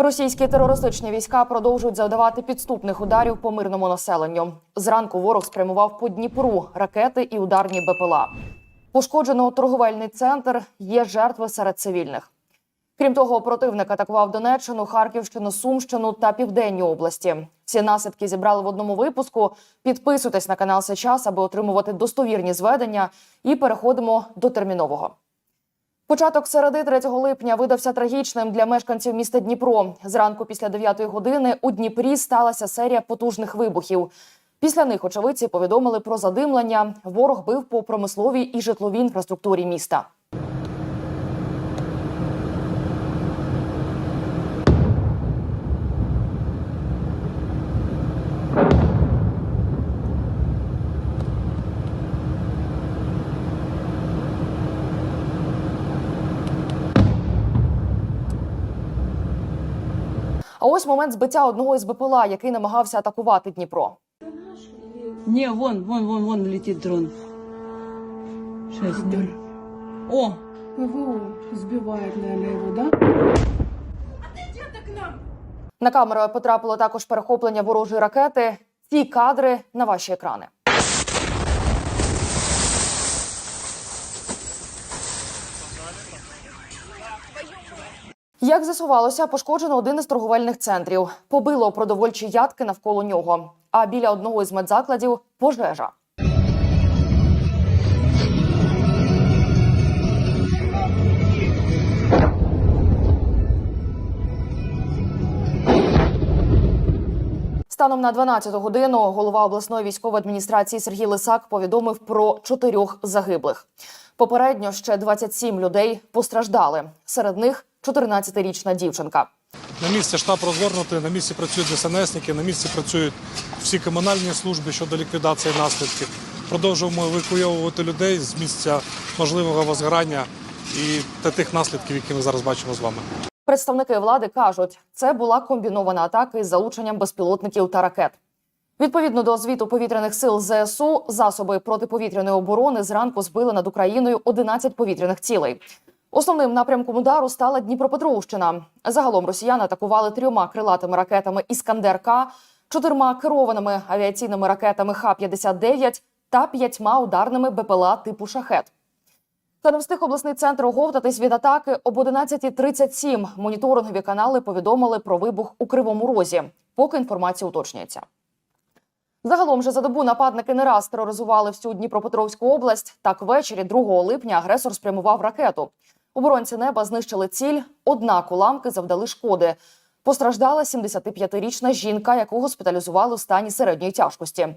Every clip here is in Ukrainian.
Російські терористичні війська продовжують завдавати підступних ударів по мирному населенню. Зранку ворог спрямував по Дніпру ракети і ударні БПЛА. Пошкоджено торговельний центр. Є жертви серед цивільних. Крім того, противник атакував Донеччину, Харківщину, Сумщину та Південні області. Всі наслідки зібрали в одному випуску. Підписуйтесь на канал Сейчас, аби отримувати достовірні зведення. І переходимо до термінового. Початок середи 3 липня видався трагічним для мешканців міста Дніпро. Зранку після 9 години у Дніпрі сталася серія потужних вибухів. Після них очевидці повідомили про задимлення. Ворог бив по промисловій і житловій інфраструктурі міста. Ось момент збиття одного із БПЛА, який намагався атакувати Дніпро. Ні, вон, вон, вон, вон летить дрон. Шесть. О, ПВО збивають, наверное, його, да? На камеру потрапило також перехоплення ворожої ракети. Ці кадри на ваші екрани. Як з'ясувалося, пошкоджено один із торговельних центрів. Побило продовольчі ядки навколо нього. А біля одного із медзакладів пожежа. Станом на 12 годину голова обласної військової адміністрації Сергій Лисак повідомив про чотирьох загиблих. Попередньо ще 27 людей постраждали. Серед них 14-річна дівчинка. На місці штаб розгорнутий, на місці працюють ДСНСники, на місці працюють всі комунальні служби щодо ліквідації наслідків. Продовжуємо евакуйовувати людей з місця можливого возгорання і та тих наслідків, які ми зараз бачимо з вами. Представники влади кажуть, це була комбінована атака із залученням безпілотників та ракет. Відповідно до звіту повітряних сил ЗСУ, засоби протиповітряної оборони зранку збили над Україною 11 повітряних цілей. Основним напрямком удару стала Дніпропетровщина. Загалом росіяни атакували трьома крилатими ракетами Іскандер-К, чотирма керованими авіаційними ракетами Х-59 та п'ятьма ударними БПЛА типу Шахет. Та не встиг обласний центр оговтатись від атаки об 11.37 моніторингові канали повідомили про вибух у Кривому Розі, поки інформація уточнюється. Загалом же за добу нападники не раз тероризували всю Дніпропетровську область. Так ввечері 2 липня агресор спрямував ракету. Оборонці неба знищили ціль, однак уламки завдали шкоди. Постраждала 75-річна жінка, яку госпіталізували у стані середньої тяжкості.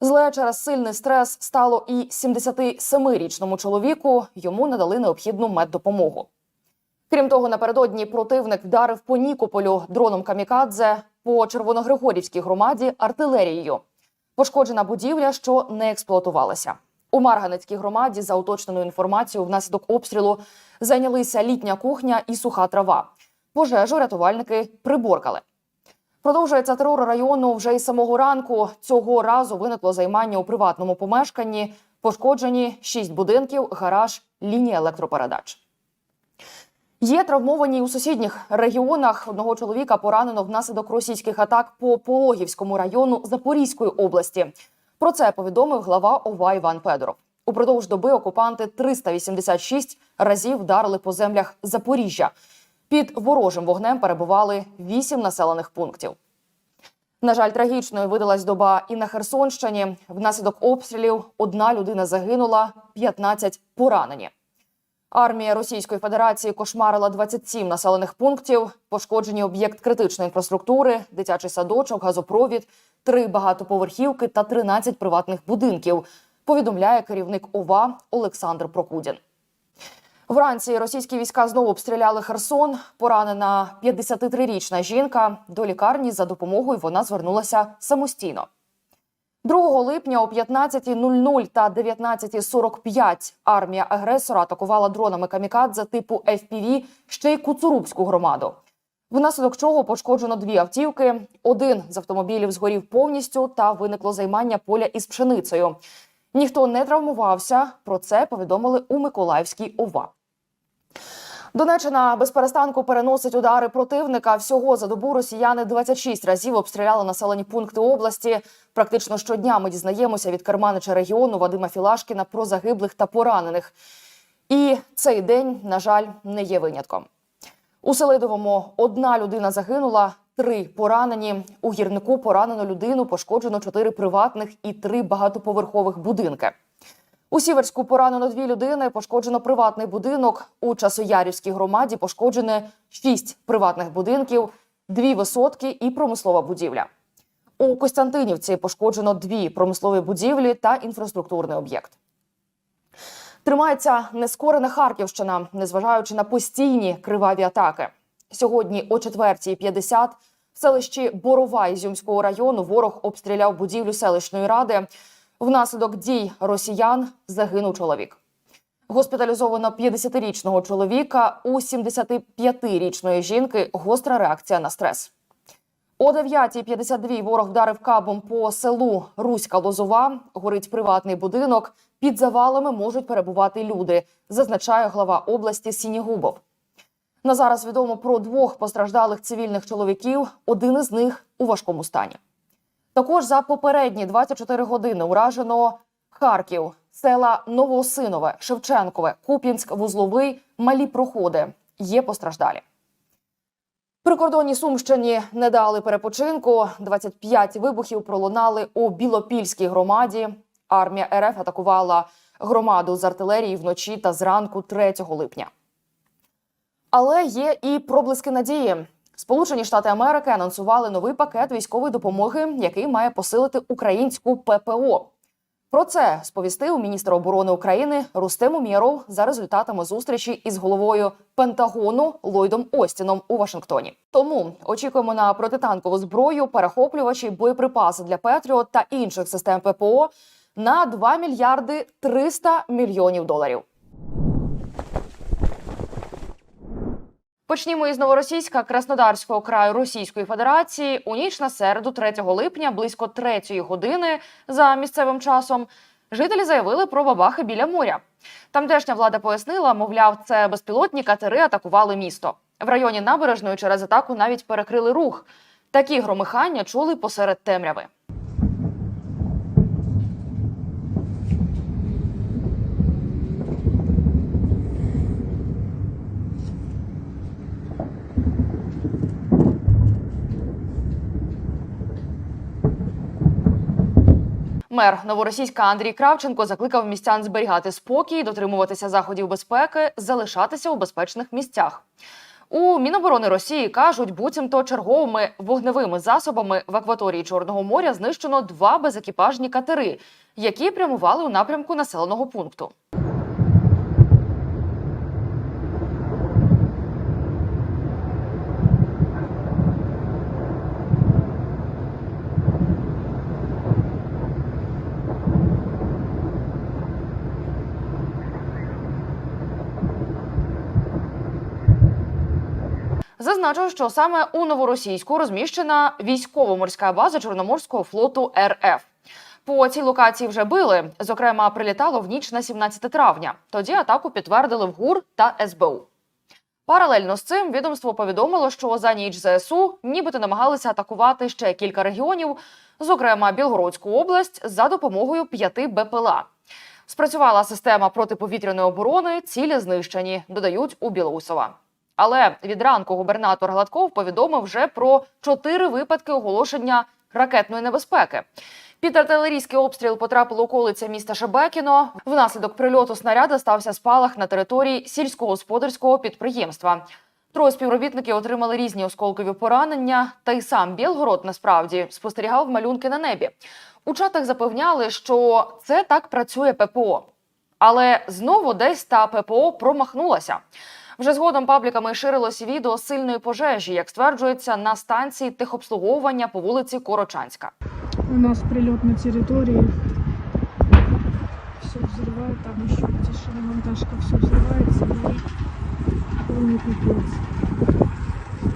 Зле через сильний стрес стало і 77-річному чоловіку. Йому надали необхідну меддопомогу. Крім того, напередодні противник вдарив по Нікополю дроном камікадзе по Червоногригорівській громаді артилерією. Пошкоджена будівля, що не експлуатувалася. У Марганецькій громаді, за уточненою інформацією, внаслідок обстрілу зайнялися літня кухня і суха трава. Пожежу рятувальники приборкали. Продовжується терор району вже із самого ранку. Цього разу виникло займання у приватному помешканні. Пошкоджені шість будинків, гараж, лінія електропередач. Є травмовані у сусідніх регіонах. Одного чоловіка поранено внаслідок російських атак по Пологівському району Запорізької області. Про це повідомив глава ОВА Іван Федоров. Упродовж доби окупанти 386 разів вдарили по землях Запоріжжя. Під ворожим вогнем перебували вісім населених пунктів. На жаль, трагічною видалась доба і на Херсонщині. Внаслідок обстрілів одна людина загинула, 15 поранені. Армія Російської Федерації кошмарила 27 населених пунктів, пошкоджені об'єкт критичної інфраструктури, дитячий садочок, газопровід, три багатоповерхівки та 13 приватних будинків. Повідомляє керівник ОВА Олександр Прокудін. Вранці російські війська знову обстріляли Херсон. Поранена 53-річна жінка. До лікарні за допомогою вона звернулася самостійно. 2 липня о 15.00 та 19.45 армія агресора атакувала дронами камікадзе типу FPV ще й Куцурубську громаду. Внаслідок чого пошкоджено дві автівки. Один з автомобілів згорів повністю та виникло займання поля із пшеницею. Ніхто не травмувався. Про це повідомили у Миколаївській ОВА. Донеччина без перестанку переносить удари противника. Всього за добу росіяни 26 разів обстріляли населені пункти області. Практично щодня ми дізнаємося від керманича регіону Вадима Філашкіна про загиблих та поранених. І цей день, на жаль, не є винятком. У Селидовому одна людина загинула, три поранені. У гірнику поранено людину, пошкоджено чотири приватних і три багатоповерхових будинки. У Сіверську поранено дві людини, пошкоджено приватний будинок. У Часоярівській громаді пошкоджено шість приватних будинків, дві висотки і промислова будівля. У Костянтинівці пошкоджено дві промислові будівлі та інфраструктурний об'єкт. Тримається нескорена Харківщина, незважаючи на постійні криваві атаки. Сьогодні о 4.50 в селищі Борова Ізюмського району ворог обстріляв будівлю селищної ради. Внаслідок дій росіян загинув чоловік. Госпіталізовано 50-річного чоловіка у 75-річної жінки гостра реакція на стрес. О 9.52 ворог вдарив кабом по селу Руська Лозова. Горить приватний будинок. Під завалами можуть перебувати люди, зазначає глава області Сінігубов. На зараз відомо про двох постраждалих цивільних чоловіків. Один із них у важкому стані. Також за попередні 24 години уражено Харків, села Новоосинове, Шевченкове, Куп'янськ, Вузловий, Малі Проходи. Є постраждалі. Прикордонні Сумщині не дали перепочинку. 25 вибухів пролунали у Білопільській громаді. Армія РФ атакувала громаду з артилерії вночі та зранку 3 липня. Але є і проблиски надії. Сполучені Штати Америки анонсували новий пакет військової допомоги, який має посилити українську ППО. Про це сповістив міністр оборони України Рустем Умєров за результатами зустрічі із головою Пентагону Ллойдом Остіном у Вашингтоні. Тому очікуємо на протитанкову зброю, перехоплювачі, боєприпаси для Петріот та інших систем ППО на 2 мільярди 300 мільйонів доларів. Почнімо із новоросійська Краснодарського краю Російської Федерації. У ніч на середу, 3 липня, близько 3 години за місцевим часом. Жителі заявили про бабахи біля моря. Тамтешня влада пояснила, мовляв, це безпілотні катери атакували місто. В районі набережної через атаку навіть перекрили рух. Такі громихання чули посеред темряви. Мер новоросійська Андрій Кравченко закликав містян зберігати спокій, дотримуватися заходів безпеки, залишатися у безпечних місцях. У Міноборони Росії кажуть, буцімто черговими вогневими засобами в акваторії Чорного моря знищено два безекіпажні катери, які прямували у напрямку населеного пункту. Зазначу, що саме у новоросійську розміщена військово-морська база Чорноморського флоту РФ. По цій локації вже били. Зокрема, прилітало в ніч на 17 травня. Тоді атаку підтвердили в ГУР та СБУ. Паралельно з цим відомство повідомило, що за ніч ЗСУ нібито намагалися атакувати ще кілька регіонів, зокрема Білгородську область, за допомогою п'яти БПЛА. Спрацювала система протиповітряної оборони, цілі знищені, додають у Білоусова. Але від ранку губернатор Гладков повідомив вже про чотири випадки оголошення ракетної небезпеки. Під артилерійський обстріл потрапило околиця міста Шебекіно. Внаслідок прильоту снаряда стався спалах на території сільськогосподарського підприємства. Троє співробітників отримали різні осколкові поранення, та й сам Білгород насправді спостерігав малюнки на небі. У чатах запевняли, що це так працює ППО. Але знову десь та ППО промахнулася. Вже згодом пабліками ширилось відео сильної пожежі, як стверджується, на станції техобслуговування по вулиці Корочанська. У нас прилет на территории. Все взрывает, там еще где шиномонтажка, все взрывается. И полный пипец.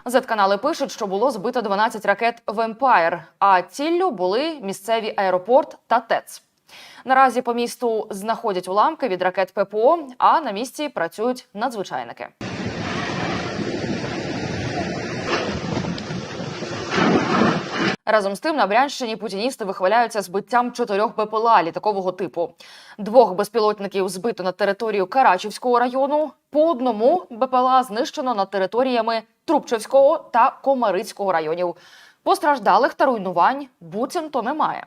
Зетканали пишуть, що було збито 12 ракет «Вемпайр», а ціллю були місцеві аеропорт та ТЕЦ. Наразі по місту знаходять уламки від ракет ППО, а на місці працюють надзвичайники. Разом з тим на Брянщині путіністи вихваляються збиттям чотирьох БПЛА літакового типу. Двох безпілотників збито на територію Карачівського району. По одному БПЛА знищено над територіями Трубчевського та Комарицького районів. Постраждалих та руйнувань буцімто немає.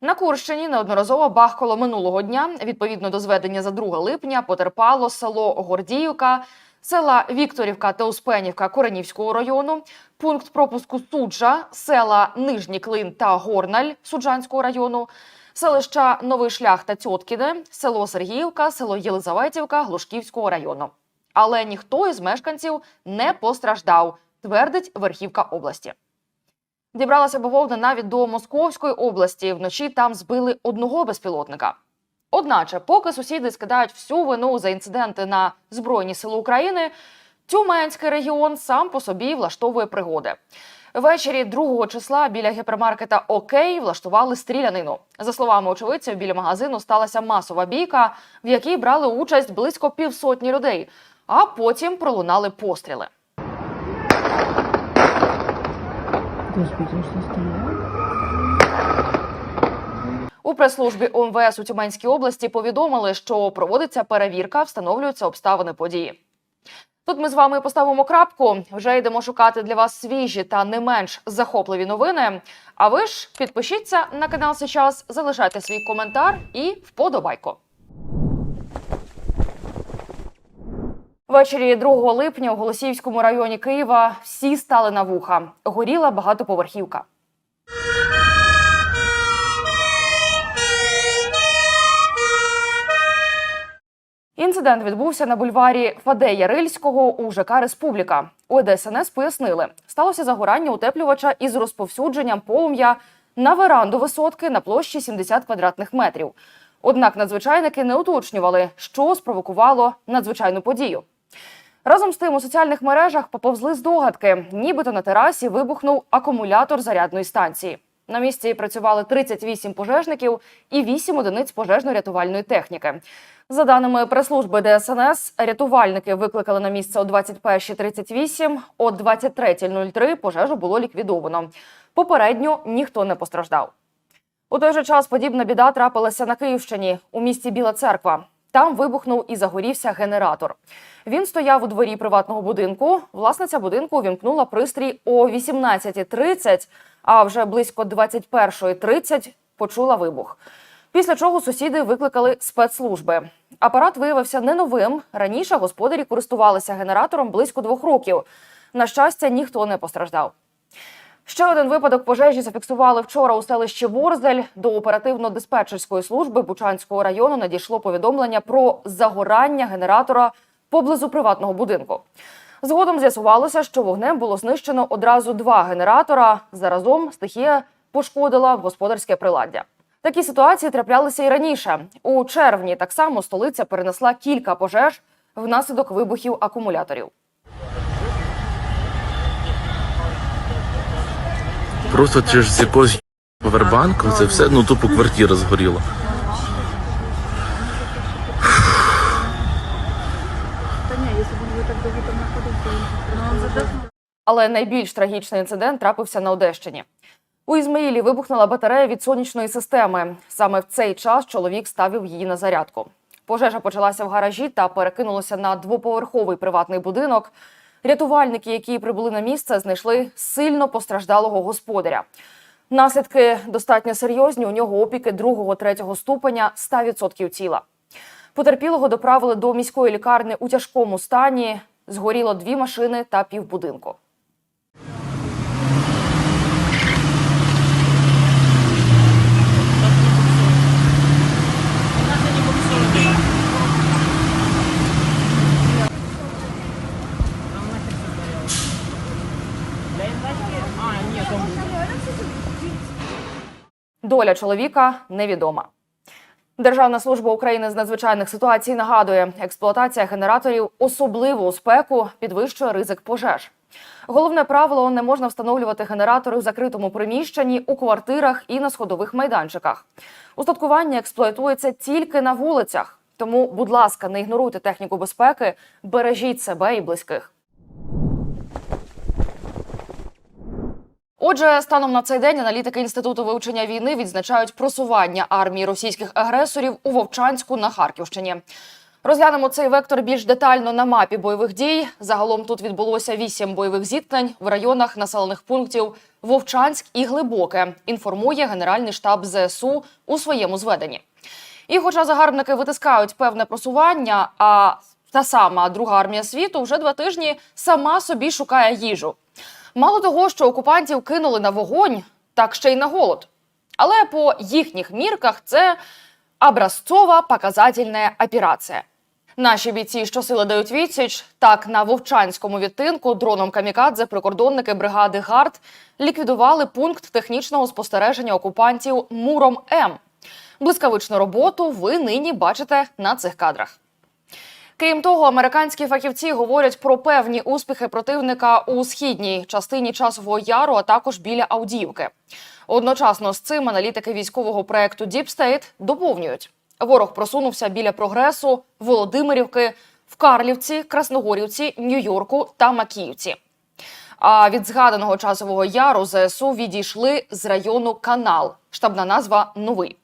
На Курщині неодноразово бахкало минулого дня. Відповідно до зведення за 2 липня потерпало село Гордіївка, села Вікторівка та Успенівка Коренівського району, пункт пропуску Суджа, села Нижній Клин та Горналь Суджанського району, селища Новий Шлях та Цьоткіне, село Сергіївка, село Єлизаветівка Глушківського району. Але ніхто із мешканців не постраждав, твердить верхівка області. Дібралася бавовна навіть до Московської області. Вночі там збили одного безпілотника. Одначе, поки сусіди скидають всю вину за інциденти на Збройні Сили України, Тюменський регіон сам по собі влаштовує пригоди. Ввечері 2 числа біля гіпермаркета Окей влаштували стрілянину. За словами очевидців, біля магазину сталася масова бійка, в якій брали участь близько півсотні людей, а потім пролунали постріли. У прес-службі ОМВС у Тюменській області повідомили, що проводиться перевірка, встановлюються обставини події. Тут ми з вами поставимо крапку. Вже йдемо шукати для вас свіжі та не менш захопливі новини. А ви ж підпишіться на канал сейчас, залишайте свій коментар і вподобайку. Ввечері 2 липня у Голосіївському районі Києва всі стали на вуха. Горіла багатоповерхівка. Інцидент відбувся на бульварі Фадея Рильського у ЖК Республіка. У ДСНС пояснили, сталося загорання утеплювача із розповсюдженням полум'я на веранду висотки на площі 70 квадратних метрів. Однак надзвичайники не уточнювали, що спровокувало надзвичайну подію. Разом з тим у соціальних мережах поповзли здогадки, нібито на терасі вибухнув акумулятор зарядної станції. На місці працювали 38 пожежників і 8 одиниць пожежно-рятувальної техніки. За даними прес-служби ДСНС, рятувальники викликали на місце о 21.38, о 23.03 пожежу було ліквідовано. Попередньо ніхто не постраждав. У той же час подібна біда трапилася на Київщині у місті Біла Церква. Там вибухнув і загорівся генератор. Він стояв у дворі приватного будинку. Власниця будинку увімкнула пристрій о 18.30, а вже близько 21.30 почула вибух. Після чого сусіди викликали спецслужби. Апарат виявився не новим. Раніше господарі користувалися генератором близько двох років. На щастя, ніхто не постраждав. Ще один випадок пожежі зафіксували вчора у селищі Ворзель. До оперативно-диспетчерської служби Бучанського району надійшло повідомлення про загорання генератора поблизу приватного будинку. Згодом з'ясувалося, що вогнем було знищено одразу два генератора. Заразом стихія пошкодила господарське приладдя. Такі ситуації траплялися і раніше. У червні так само столиця перенесла кілька пожеж внаслідок вибухів акумуляторів. Просто через з якогось повербанку це все, ну тупо квартира згоріла. Але найбільш трагічний інцидент трапився на Одещині. У Ізмаїлі вибухнула батарея від сонячної системи. Саме в цей час чоловік ставив її на зарядку. Пожежа почалася в гаражі та перекинулася на двоповерховий приватний будинок. Рятувальники, які прибули на місце, знайшли сильно постраждалого господаря. Наслідки достатньо серйозні. У нього опіки 2-3 ступеня 100% тіла. Потерпілого доправили до міської лікарні у тяжкому стані. Згоріло дві машини та півбудинку. Доля чоловіка невідома. Державна служба України з надзвичайних ситуацій нагадує, експлуатація генераторів, особливо у спеку, підвищує ризик пожеж. Головне правило не можна встановлювати генератори у закритому приміщенні, у квартирах і на сходових майданчиках. Устаткування експлуатується тільки на вулицях. Тому, будь ласка, не ігноруйте техніку безпеки, бережіть себе і близьких. Отже, станом на цей день аналітики інституту вивчення війни відзначають просування армії російських агресорів у Вовчанську на Харківщині. Розглянемо цей вектор більш детально на мапі бойових дій. Загалом тут відбулося вісім бойових зіткнень в районах населених пунктів Вовчанськ і Глибоке. Інформує Генеральний штаб ЗСУ у своєму зведенні. І, хоча загарбники витискають певне просування, а та сама друга армія світу вже два тижні сама собі шукає їжу. Мало того, що окупантів кинули на вогонь, так ще й на голод. Але по їхніх мірках це образцова показательна операція. Наші бійці щосили дають відсіч. Так, на вовчанському відтинку дроном камікадзе прикордонники бригади ГАРД ліквідували пункт технічного спостереження окупантів Муром М. Блискавичну роботу ви нині бачите на цих кадрах. Крім того, американські фахівці говорять про певні успіхи противника у східній частині часового яру, а також біля Авдіївки. Одночасно з цим аналітики військового проекту State доповнюють: ворог просунувся біля прогресу, Володимирівки, в Карлівці, Красногорівці, Нью-Йорку та Макіївці. А від згаданого часового яру ЗСУ відійшли з району Канал. Штабна назва новий.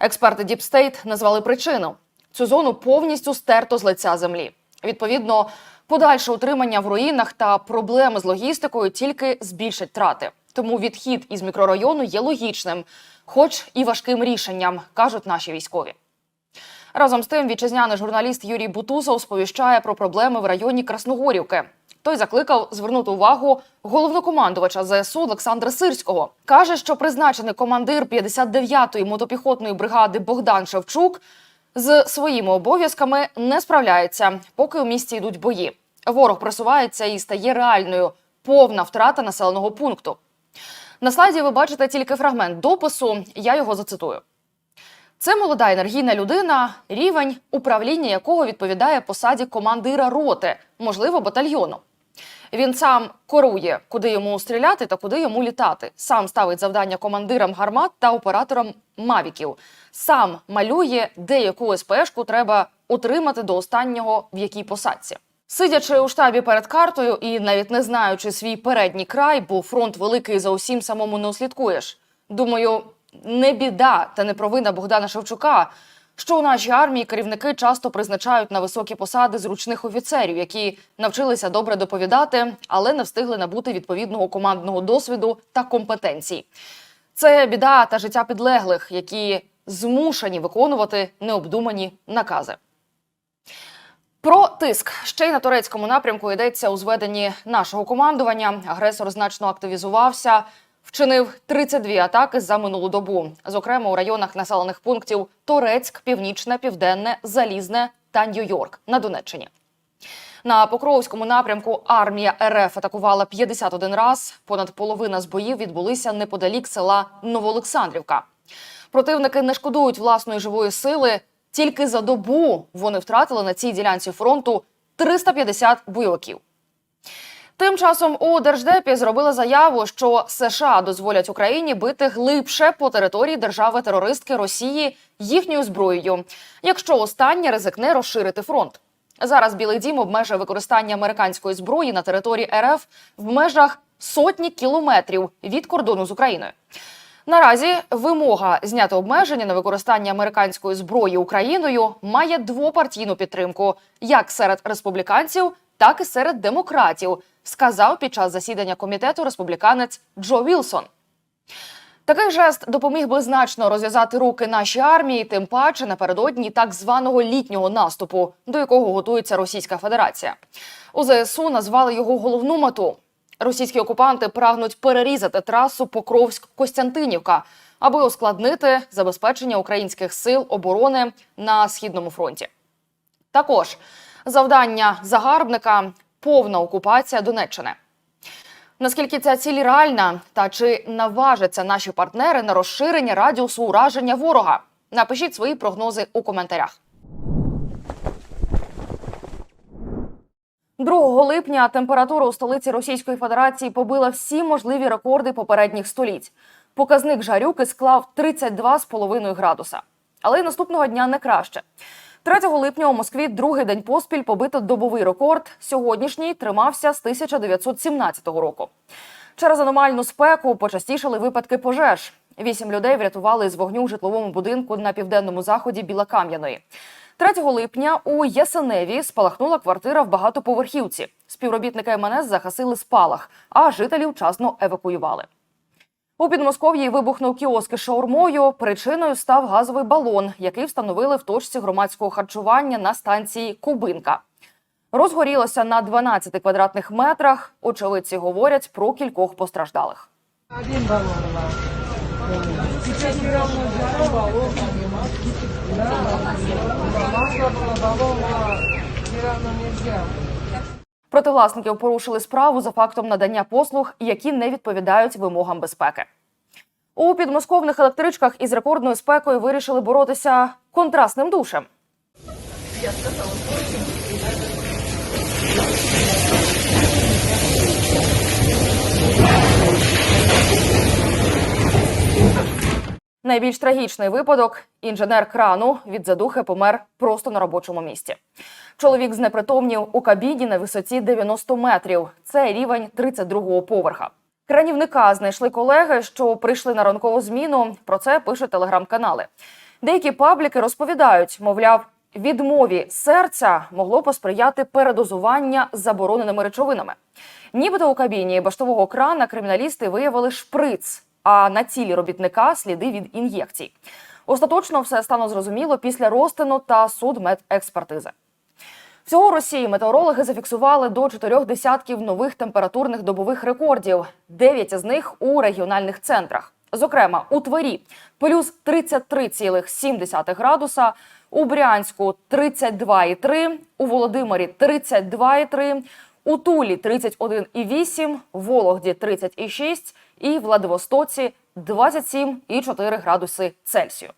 Експерти State назвали причину. Цю зону повністю стерто з лиця землі. Відповідно, подальше утримання в руїнах та проблеми з логістикою тільки збільшать трати. Тому відхід із мікрорайону є логічним, хоч і важким рішенням, кажуть наші військові. Разом з тим, вітчизняний журналіст Юрій Бутусов сповіщає про проблеми в районі Красногорівки. Той закликав звернути увагу головнокомандувача ЗСУ Олександра Сирського. каже, що призначений командир 59-ї мотопіхотної бригади Богдан Шевчук з своїми обов'язками не справляється, поки у місті йдуть бої. Ворог просувається і стає реальною повна втрата населеного пункту. На слайді ви бачите тільки фрагмент допису. Я його зацитую. Це молода енергійна людина, рівень управління якого відповідає посаді командира роти, можливо, батальйону. Він сам корує, куди йому стріляти та куди йому літати. Сам ставить завдання командирам гармат та операторам мавіків. Сам малює, де яку СПшку треба отримати до останнього в якій посадці. Сидячи у штабі перед картою і навіть не знаючи свій передній край, бо фронт великий за усім самому не услідкуєш. Думаю, не біда та не провина Богдана Шевчука, що у нашій армії керівники часто призначають на високі посади зручних офіцерів, які навчилися добре доповідати, але не встигли набути відповідного командного досвіду та компетенцій. Це біда та життя підлеглих, які змушені виконувати необдумані накази. Про тиск ще й на турецькому напрямку йдеться у зведенні нашого командування. Агресор значно активізувався, вчинив 32 атаки за минулу добу, зокрема у районах населених пунктів Торецьк, Північне, Південне, Залізне та Нью-Йорк на Донеччині. На Покровському напрямку армія РФ атакувала 51 раз. Понад половина з боїв відбулися неподалік села Новоолександрівка. Противники не шкодують власної живої сили. Тільки за добу вони втратили на цій ділянці фронту 350 бойовиків. Тим часом у Держдепі зробили заяву, що США дозволять Україні бити глибше по території держави-терористки Росії їхньою зброєю, якщо остання ризикне розширити фронт. Зараз Білий Дім обмежує використання американської зброї на території РФ в межах сотні кілометрів від кордону з Україною. Наразі вимога зняти обмеження на використання американської зброї Україною має двопартійну підтримку як серед республіканців, так і серед демократів, сказав під час засідання комітету республіканець Джо Вілсон. Такий жест допоміг би значно розв'язати руки нашій армії, тим паче напередодні так званого літнього наступу, до якого готується Російська Федерація. У ЗСУ назвали його головну мету. Російські окупанти прагнуть перерізати трасу Покровськ-Костянтинівка, аби ускладнити забезпечення українських сил оборони на східному фронті. Також завдання загарбника повна окупація Донеччини. Наскільки ця ціль реальна, та чи наважаться наші партнери на розширення радіусу ураження ворога? Напишіть свої прогнози у коментарях. 2 липня температура у столиці Російської Федерації побила всі можливі рекорди попередніх століть. Показник жарюки склав 32,5 градуса. Але й наступного дня не краще. 3 липня у Москві другий день поспіль побито добовий рекорд. Сьогоднішній тримався з 1917 року. Через аномальну спеку почастішали випадки пожеж. Вісім людей врятували з вогню в житловому будинку на південному заході Білокам'яної. 3 липня у Ясеневі спалахнула квартира в багатоповерхівці. Співробітники МНС загасили спалах, а жителів вчасно евакуювали. У Підмосков'ї вибухнув кіоск із шаурмою. Причиною став газовий балон, який встановили в точці громадського харчування на станції Кубинка. Розгорілося на 12 квадратних метрах. Очевидці говорять про кількох постраждалих. Власників порушили справу за фактом надання послуг, які не відповідають вимогам безпеки. У підмосковних електричках із рекордною спекою вирішили боротися контрастним душем. Найбільш трагічний випадок інженер крану від задухи помер просто на робочому місці. Чоловік знепритомнів у кабіні на висоті 90 метрів. Це рівень 32-го поверха. Кранівника знайшли колеги, що прийшли на ранкову зміну. Про це пишуть телеграм-канали. Деякі пабліки розповідають, мовляв, відмові серця могло посприяти передозування забороненими речовинами. Нібито у кабіні баштового крана криміналісти виявили шприц, а на тілі робітника сліди від ін'єкцій. Остаточно все стало зрозуміло після розтину та судмедекспертизи. Всього Росії метеорологи зафіксували до чотирьох десятків нових температурних добових рекордів. Дев'ять з них у регіональних центрах. Зокрема, у Твері плюс 33,7 градуса, у Брянську 32,3, у Володимирі 32,3, у Тулі 31,8, Вологді 30,6 і в Владивостоці 27,4 градуси Цельсію.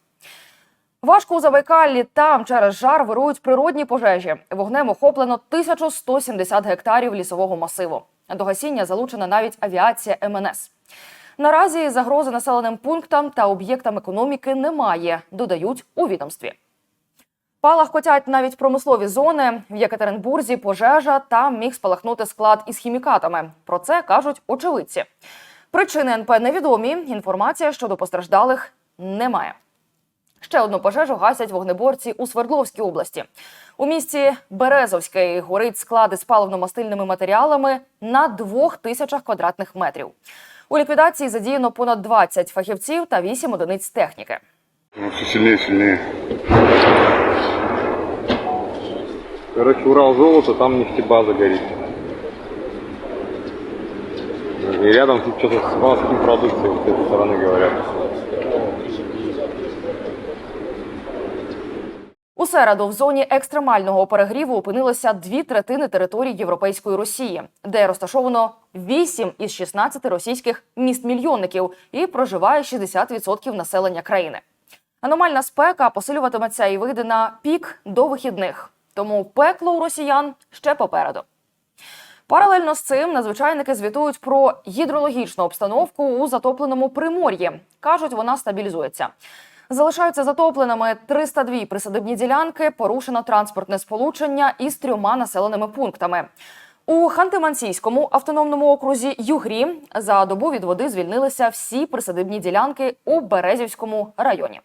Важко у Забайкаллі там через жар вирують природні пожежі. Вогнем охоплено 1170 гектарів лісового масиву. До гасіння залучена навіть авіація МНС. Наразі загрози населеним пунктам та об'єктам економіки немає, додають у відомстві. Палах котять навіть промислові зони. В Єкатеринбурзі пожежа там міг спалахнути склад із хімікатами. Про це кажуть очевидці. Причини НП невідомі. Інформація щодо постраждалих немає. Ще одну пожежу гасять вогнеборці у Свердловській області. У місті Березовське горить склад із паливно-мастильними матеріалами на двох тисячах квадратних метрів. У ліквідації задіяно понад 20 фахівців та 8 одиниць техніки. Все сильнее. Короче, Урал золото, там нефтебаза горит. И рядом тут что-то с морской продукцией вот с этой стороны говорят. У середу в зоні екстремального перегріву опинилося дві третини території Європейської Росії, де розташовано 8 із 16 російських міст-мільйонників і проживає 60% населення країни. Аномальна спека посилюватиметься і вийде на пік до вихідних. Тому пекло у росіян ще попереду. Паралельно з цим надзвичайники звітують про гідрологічну обстановку у затопленому примор'ї. кажуть, вона стабілізується. Залишаються затопленими 302 присадибні ділянки, порушено транспортне сполучення із трьома населеними пунктами. У Ханти-Мансійському автономному окрузі Югрі за добу від води звільнилися всі присадибні ділянки у Березівському районі.